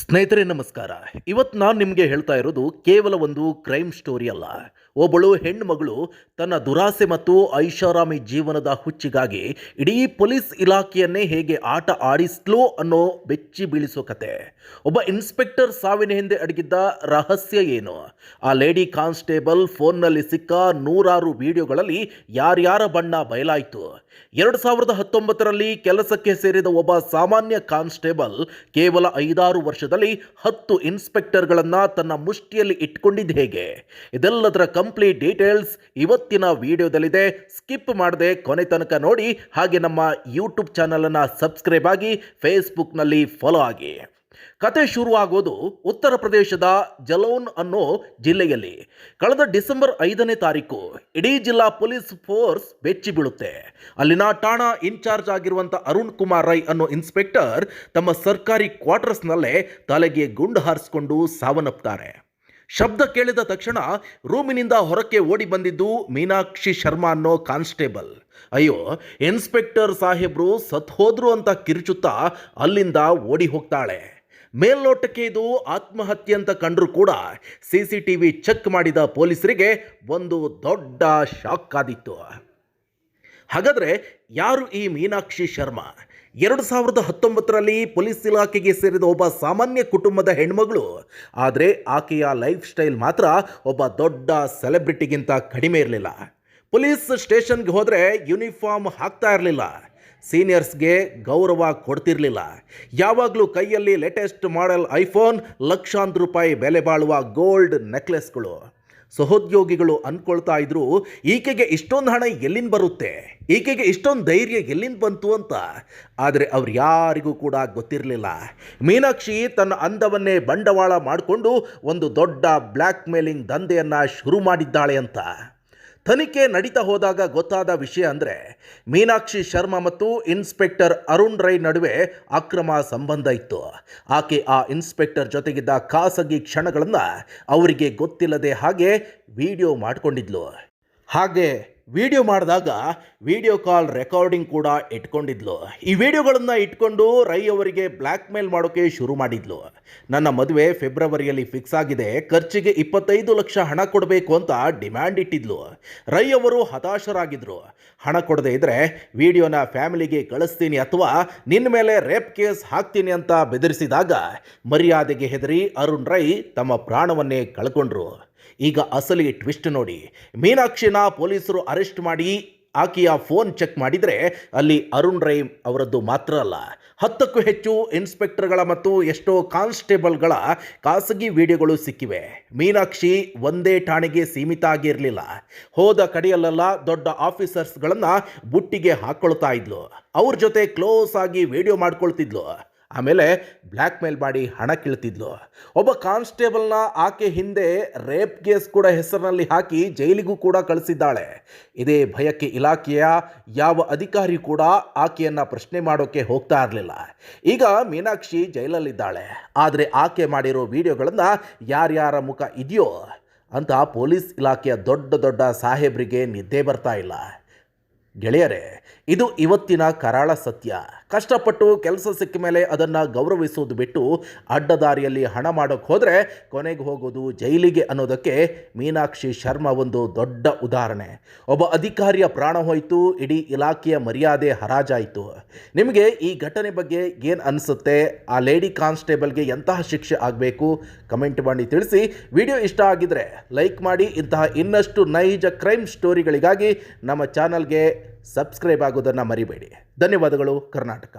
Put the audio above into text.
ಸ್ನೇಹಿತರೆ, ನಮಸ್ಕಾರ. ಇವತ್ತು ನಾನು ನಿಮಗೆ ಹೇಳ್ತಾ ಇರೋದು ಕೇವಲ ಒಂದು ಕ್ರೈಮ್ ಸ್ಟೋರಿ ಅಲ್ಲ. ಒಬ್ಬಳು ಹೆಣ್ಣುಮಗಳು ತನ್ನ ದುರಾಸೆ ಮತ್ತು ಐಷಾರಾಮಿ ಜೀವನದ ಹುಚ್ಚಿಗಾಗಿ ಇಡೀ ಪೊಲೀಸ್ ಇಲಾಖೆಯನ್ನೇ ಹೇಗೆ ಆಟ ಆಡಿಸ್ಲೋ ಅನ್ನೋ ಬೆಚ್ಚಿ ಬೀಳಿಸೋ ಕತೆ. ಒಬ್ಬ ಇನ್ಸ್ಪೆಕ್ಟರ್ ಸಾವಿನ ಹಿಂದೆ ಅಡಗಿದ್ದ ರಹಸ್ಯ ಏನು? ಆ ಲೇಡಿ ಕಾನ್ಸ್ಟೇಬಲ್ ಫೋನ್ನಲ್ಲಿ ಸಿಕ್ಕ ನೂರಾರು ವಿಡಿಯೋಗಳಲ್ಲಿ ಯಾರ್ಯಾರ ಬಣ್ಣ ಬಯಲಾಯಿತು? ಎರಡು ಸಾವಿರದ ಹತ್ತೊಂಬತ್ತರಲ್ಲಿ ಕೆಲಸಕ್ಕೆ ಸೇರಿದ ಒಬ್ಬ ಸಾಮಾನ್ಯ ಕಾನ್ಸ್ಟೇಬಲ್ ಕೇವಲ ಐದಾರು ವರ್ಷದಲ್ಲಿ ಹತ್ತು ಇನ್ಸ್ಪೆಕ್ಟರ್ಗಳನ್ನು ತನ್ನ ಮುಷ್ಟಿಯಲ್ಲಿ ಇಟ್ಕೊಂಡಿದ್ದು ಹೇಗೆ? ಇದೆಲ್ಲದರ ಕಂಪ್ಲೀಟ್ ಡೀಟೇಲ್ಸ್ ಇವತ್ತಿನ ವಿಡಿಯೋದಲ್ಲಿದೆ. ಸ್ಕಿಪ್ ಮಾಡದೆ ಕೊನೆ ತನಕ ನೋಡಿ ಹಾಗೆ ನಮ್ಮ ಯೂಟ್ಯೂಬ್ ಚಾನಲನ್ನು ಸಬ್ಸ್ಕ್ರೈಬ್ ಆಗಿ ಫೇಸ್ಬುಕ್ನಲ್ಲಿ ಫಾಲೋ ಆಗಿ. ಕತೆ ಶುರುವಾಗೋದು ಉತ್ತರ ಪ್ರದೇಶದ ಜಲೌನ್ ಅನ್ನೋ ಜಿಲ್ಲೆಯಲ್ಲಿ. ಕಳೆದ ಡಿಸೆಂಬರ್ ಐದನೇ ತಾರೀಕು ಇಡೀ ಜಿಲ್ಲಾ ಪೊಲೀಸ್ ಫೋರ್ಸ್ ಬೆಚ್ಚಿ ಬೀಳುತ್ತೆ. ಅಲ್ಲಿನ ಠಾಣಾ ಇನ್ಚಾರ್ಜ್ ಆಗಿರುವಂಥ ಅರುಣ್ ಕುಮಾರ್ ರೈ ಅನ್ನೋ ಇನ್ಸ್ಪೆಕ್ಟರ್ ತಮ್ಮ ಸರ್ಕಾರಿ ಕ್ವಾರ್ಟರ್ಸ್ನಲ್ಲೇ ತಲೆಗೆ ಗುಂಡು ಹಾರಿಸಿಕೊಂಡು ಸಾವನ್ನಪ್ತಾರೆ. ಶಬ್ದ ಕೇಳಿದ ತಕ್ಷಣ ರೂಮಿನಿಂದ ಹೊರಕ್ಕೆ ಓಡಿ ಬಂದಿದ್ದು ಮೀನಾಕ್ಷಿ ಶರ್ಮಾ ಅನ್ನೋ ಕಾನ್ಸ್ಟೇಬಲ್. ಅಯ್ಯೋ, ಇನ್ಸ್ಪೆಕ್ಟರ್ ಸಾಹೇಬ್ರು ಸತ್ ಹೋದ್ರು ಅಂತ ಕಿರುಚುತ್ತಾ ಅಲ್ಲಿಂದ ಓಡಿ ಹೋಗ್ತಾಳೆ. ಮೇಲ್ನೋಟಕ್ಕೆ ಇದು ಆತ್ಮಹತ್ಯೆ ಅಂತ ಕಂಡರೂ ಕೂಡ C C T V check ಮಾಡಿದ ಪೊಲೀಸರಿಗೆ ಒಂದು ದೊಡ್ಡ ಶಾಕ್ ಆದಿತ್ತು. ಹಾಗಾದರೆ ಯಾರು ಈ ಮೀನಾಕ್ಷಿ ಶರ್ಮಾ? ಎರಡು ಸಾವಿರದ ಹತ್ತೊಂಬತ್ತರಲ್ಲಿ ಪೊಲೀಸ್ ಇಲಾಖೆಗೆ ಸೇರಿದ ಒಬ್ಬ ಸಾಮಾನ್ಯ ಕುಟುಂಬದ ಹೆಣ್ಮಗಳು, ಆದರೆ ಆಕೆಯ ಲೈಫ್ ಸ್ಟೈಲ್ ಮಾತ್ರ ಒಬ್ಬ ದೊಡ್ಡ ಸೆಲೆಬ್ರಿಟಿಗಿಂತ ಕಡಿಮೆ ಇರಲಿಲ್ಲ. ಪೊಲೀಸ್ ಸ್ಟೇಷನ್ಗೆ ಹೋದರೆ ಯೂನಿಫಾರ್ಮ್ ಹಾಕ್ತಾ ಇರಲಿಲ್ಲ. ಸೀನಿಯರ್ಸ್ಗೆ ಗೌರವ ಕೊಡ್ತಿರಲಿಲ್ಲ. ಯಾವಾಗಲೂ ಕೈಯಲ್ಲಿ ಲೇಟೆಸ್ಟ್ ಮಾಡೆಲ್ ಐಫೋನ್ ಲಕ್ಷಾಂತರ ರೂಪಾಯಿ ಬೆಲೆ ಬಾಳುವ ಗೋಲ್ಡ್ ನೆಕ್ಲೆಸ್ಗಳು ಸಹೋದ್ಯೋಗಿಗಳು ಅಂದ್ಕೊಳ್ತಾ ಇದ್ರು, ಈಕೆಗೆ ಇಷ್ಟೊಂದು ಹಣ ಎಲ್ಲಿಂದ ಬರುತ್ತೆ? ಈಕೆಗೆ ಇಷ್ಟೊಂದು ಧೈರ್ಯ ಎಲ್ಲಿಂದ ಬಂತು ಅಂತ. ಆದರೆ ಅವ್ರು ಯಾರಿಗೂ ಕೂಡ ಗೊತ್ತಿರಲಿಲ್ಲ. ಮೀನಾಕ್ಷಿ ತನ್ನ ಅಂದವನ್ನೇ ಬಂಡವಾಳ ಮಾಡಿಕೊಂಡು ಒಂದು ದೊಡ್ಡ ಬ್ಲ್ಯಾಕ್ ಮೇಲಿಂಗ್ ದಂಧೆಯನ್ನು ಶುರು ಮಾಡಿದ್ದಾಳೆ ಅಂತ. ತನಿಖೆ ನಡೀತಾ ಹೋದಾಗ ಗೊತ್ತಾದ ವಿಷಯ ಅಂದರೆ ಮೀನಾಕ್ಷಿ ಶರ್ಮಾ ಮತ್ತು ಇನ್ಸ್ಪೆಕ್ಟರ್ ಅರುಣ್ ರೈ ನಡುವೆ ಅಕ್ರಮ ಸಂಬಂಧ ಇತ್ತು. ಆಕೆ ಆ ಇನ್ಸ್ಪೆಕ್ಟರ್ ಜೊತೆಗಿದ್ದ ಖಾಸಗಿ ಕ್ಷಣಗಳನ್ನು ಅವರಿಗೆ ಗೊತ್ತಿಲ್ಲದೆ ಹಾಗೆ ವಿಡಿಯೋ ಮಾಡಿಕೊಂಡಿದ್ಲು. ಹಾಗೆ ವಿಡಿಯೋ ಮಾಡಿದಾಗ ವಿಡಿಯೋ ಕಾಲ್ ರೆಕಾರ್ಡಿಂಗ್ ಕೂಡ ಇಟ್ಕೊಂಡಿದ್ಲು. ಈ ವಿಡಿಯೋಗಳನ್ನು ಇಟ್ಕೊಂಡು ರೈ ಅವರಿಗೆ ಬ್ಲ್ಯಾಕ್ ಮೇಲ್ ಮಾಡೋಕ್ಕೆ ಶುರು ಮಾಡಿದ್ಲು. ನನ್ನ ಮದುವೆ ಫೆಬ್ರವರಿಯಲ್ಲಿ ಫಿಕ್ಸ್ ಆಗಿದೆ. ಖರ್ಚಿಗೆ ಇಪ್ಪತ್ತೈದು ಲಕ್ಷ ಹಣ ಕೊಡಬೇಕು ಅಂತ ಡಿಮ್ಯಾಂಡ್ ಇಟ್ಟಿದ್ಲು. ರೈ ಅವರು ಹತಾಶರಾಗಿದ್ರು. ಹಣ ಕೊಡದೇ ಇದ್ರೆ ವಿಡಿಯೋನ ಫ್ಯಾಮಿಲಿಗೆ ಕಳಿಸ್ತೀನಿ ಅಥವಾ ನಿನ್ನ ಮೇಲೆ ರೇಪ್ ಕೇಸ್ ಹಾಕ್ತೀನಿ ಅಂತ ಬೆದರಿಸಿದಾಗ ಮರ್ಯಾದೆಗೆ ಹೆದರಿ ಅರುಣ್ ರೈ ತಮ್ಮ ಪ್ರಾಣವನ್ನೇ ಕಳ್ಕೊಂಡ್ರು. ಈಗ ಅಸಲಿ ಟ್ವಿಸ್ಟ್ ನೋಡಿ. ಮೀನಾಕ್ಷಿನ ಪೊಲೀಸರು ಅರೆಸ್ಟ್ ಮಾಡಿ ಆಕೆಯ ಫೋನ್ ಚೆಕ್ ಮಾಡಿದರೆ ಅಲ್ಲಿ ಅರುಣ್ ರೈ ಅವರದ್ದು ಮಾತ್ರ ಅಲ್ಲ. ಹತ್ತಕ್ಕೂ ಹೆಚ್ಚು ಇನ್ಸ್ಪೆಕ್ಟರ್ಗಳ ಮತ್ತು ಎಷ್ಟೋ ಕಾನ್ಸ್ಟೇಬಲ್ಗಳ ಖಾಸಗಿ ವಿಡಿಯೋಗಳು ಸಿಕ್ಕಿವೆ. ಮೀನಾಕ್ಷಿ ಒಂದೇ ಠಾಣೆಗೆ ಸೀಮಿತ ಆಗಿರಲಿಲ್ಲ. ಹೋದ ಕಡೆಯಲ್ಲೆಲ್ಲ ದೊಡ್ಡ ಆಫೀಸರ್ಸ್ಗಳನ್ನು ಬುಟ್ಟಿಗೆ ಹಾಕ್ಕೊಳ್ತಾ ಇದ್ಲು. ಅವ್ರ ಜೊತೆ ಕ್ಲೋಸ್ ಆಗಿ ವಿಡಿಯೋ ಮಾಡ್ಕೊಳ್ತಿದ್ಲು. ಆಮೇಲೆ ಬ್ಲ್ಯಾಕ್ ಮೇಲ್ ಮಾಡಿ ಹಣ ಕೀಳ್ತಿದ್ಲು. ಒಬ್ಬ ಕಾನ್ಸ್ಟೇಬಲ್ನ ಆಕೆ ಹಿಂದೆ ರೇಪ್ ಕೇಸ್ ಕೂಡ ಹೆಸರಿನಲ್ಲಿ ಹಾಕಿ ಜೈಲಿಗೂ ಕೂಡ ಕಳಿಸಿದ್ದಾಳೆ. ಇದೇ ಭಯಕ್ಕೆ ಇಲಾಖೆಯ ಯಾವ ಅಧಿಕಾರಿ ಕೂಡ ಆಕೆಯನ್ನು ಪ್ರಶ್ನೆ ಮಾಡೋಕ್ಕೆ ಹೋಗ್ತಾ ಇರಲಿಲ್ಲ. ಈಗ ಮೀನಾಕ್ಷಿ ಜೈಲಲ್ಲಿದ್ದಾಳೆ. ಆದರೆ ಆಕೆ ಮಾಡಿರೋ ವಿಡಿಯೋಗಳನ್ನು ಯಾರ್ಯಾರ ಮುಖ ಇದೆಯೋ ಅಂತ ಪೊಲೀಸ್ ಇಲಾಖೆಯ ದೊಡ್ಡ ದೊಡ್ಡ ಸಾಹೇಬರಿಗೆ ನಿದ್ದೆ ಬರ್ತಾ ಇಲ್ಲ. ಗೆಳೆಯರೇ, ಇದು ಇವತ್ತಿನ ಕರಾಳ ಸತ್ಯ. ಕಷ್ಟಪಟ್ಟು ಕೆಲಸ ಸಿಕ್ಕ ಮೇಲೆ ಅದನ್ನು ಗೌರವಿಸೋದು ಬಿಟ್ಟು ಅಡ್ಡದಾರಿಯಲ್ಲಿ ಹಣ ಮಾಡೋಕ್ಕೆ ಹೋದರೆ ಕೊನೆಗೆ ಹೋಗೋದು ಜೈಲಿಗೆ ಅನ್ನೋದಕ್ಕೆ ಮೀನಾಕ್ಷಿ ಶರ್ಮಾ ಒಂದು ದೊಡ್ಡ ಉದಾಹರಣೆ. ಒಬ್ಬ ಅಧಿಕಾರಿಯ ಪ್ರಾಣ ಹೋಯಿತು, ಇಡೀ ಇಲಾಖೆಯ ಮರ್ಯಾದೆ ಹರಾಜಾಯಿತು. ನಿಮಗೆ ಈ ಘಟನೆ ಬಗ್ಗೆ ಏನು ಅನಿಸುತ್ತೆ? ಆ ಲೇಡಿ ಕಾನ್ಸ್ಟೇಬಲ್ಗೆ ಎಂತಹ ಶಿಕ್ಷೆ ಆಗಬೇಕು? ಕಮೆಂಟ್ ಮಾಡಿ ತಿಳಿಸಿ. ವಿಡಿಯೋ ಇಷ್ಟ ಆಗಿದ್ರೆ ಲೈಕ್ ಮಾಡಿ. ಇಂತಹ ಇನ್ನಷ್ಟು ನೈಜ ಕ್ರೈಮ್ ಸ್ಟೋರಿಗಳಿಗಾಗಿ ನಮ್ಮ ಚಾನಲ್ಗೆ ಸಬ್ಸ್ಕ್ರೈಬ್ ಆಗೋದನ್ನು ಮರಿಬೇಡಿ. ಧನ್ಯವಾದಗಳು ಕರ್ನಾಟಕ.